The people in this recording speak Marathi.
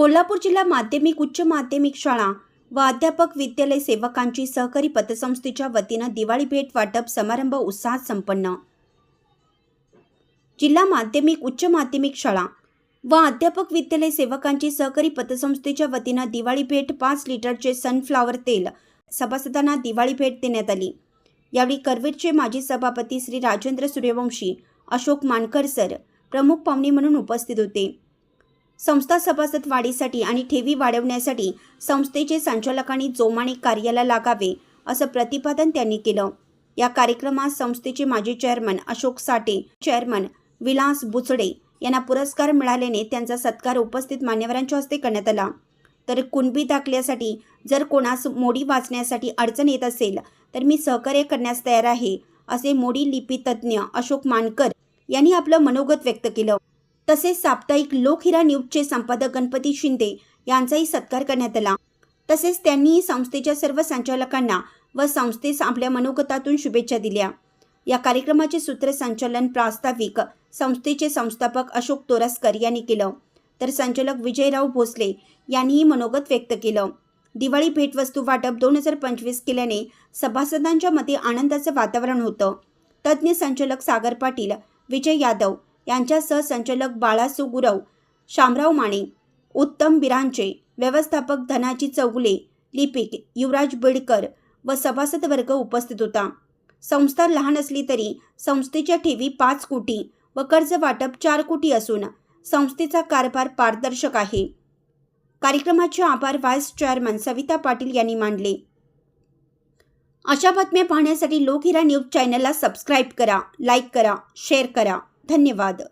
कोल्हापूर जिल्हा माध्यमिक उच्च माध्यमिक शाळा व अध्यापक विद्यालय सेवकांची सहकारी पतसंस्थेच्या वतीनं दिवाळी भेट वाटप समारंभ उत्साहात संपन्न. जिल्हा माध्यमिक उच्च माध्यमिक शाळा व अध्यापक विद्यालय सेवकांची सहकारी पतसंस्थेच्या वतीनं दिवाळी भेट पाच लिटरचे सनफ्लावर तेल सभासदांना दिवाळी भेट देण्यात आली. यावेळी करवीरचे माजी सभापती श्री राजेंद्र सूर्यवंशी अशोक मानकर सर प्रमुख पाहुणे म्हणून उपस्थित होते. संस्था सभासद वाढीसाठी आणि ठेवी वाढवण्यासाठी संस्थेचे संचालकांनी जोमाने कार्याला लागावे असं प्रतिपादन त्यांनी केलं. या कार्यक्रमात संस्थेचे माजी चेअरमन अशोक साठे चेअरमन विलास बुचडे यांना पुरस्कार मिळाल्याने त्यांचा सत्कार उपस्थित मान्यवरांच्या हस्ते करण्यात आला. तर कुणबी दाखल्यासाठी जर कोणास मोडी वाचण्यासाठी अडचण येत असेल तर मी सहकार्य करण्यास तयार आहे असे मोडी लिपी तज्ज्ञ अशोक मानकर यांनी आपलं मनोगत व्यक्त केलं. तसेच साप्ताहिक लोकहिरा न्यूजचे संपादक गणपती शिंदे यांचाही सत्कार करण्यात आला. तसेच त्यांनी संस्थेच्या सर्व संचालकांना व संस्थेस आपल्या मनोगतातून शुभेच्छा दिल्या. या कार्यक्रमाचे सूत्रसंचालन प्रास्ताविक संस्थेचे संस्थापक अशोक तोरसकर यांनी केलं. तर संचालक विजयराव भोसले यांनीही मनोगत व्यक्त केलं. दिवाळी भेटवस्तू वाटप दोन हजार पंचवीस केल्याने सभासदांच्या मते आनंदाचं वातावरण होतं. तज्ज्ञ संचालक सागर पाटील विजय यादव यांच्यासह संचालक बाळासू गुरव शामराव माने उत्तम बिरांचे व्यवस्थापक धनाजी चौगुले लिपिक युवराज बिडकर व सभासद वर्ग उपस्थित होता. संस्था लहान असली तरी संस्थेच्या ठेवी पाच कोटी व कर्ज वाटप चार कोटी असून संस्थेचा कारभार पारदर्शक आहे. कार्यक्रमाचे आभार व्हाईस चेअरमन सविता पाटील यांनी मांडले अशा बातम्या पाहण्यासाठी लोकहिरा न्यूज चॅनलला सबस्क्राईब करा लाईक करा शेअर करा. धन्यवाद.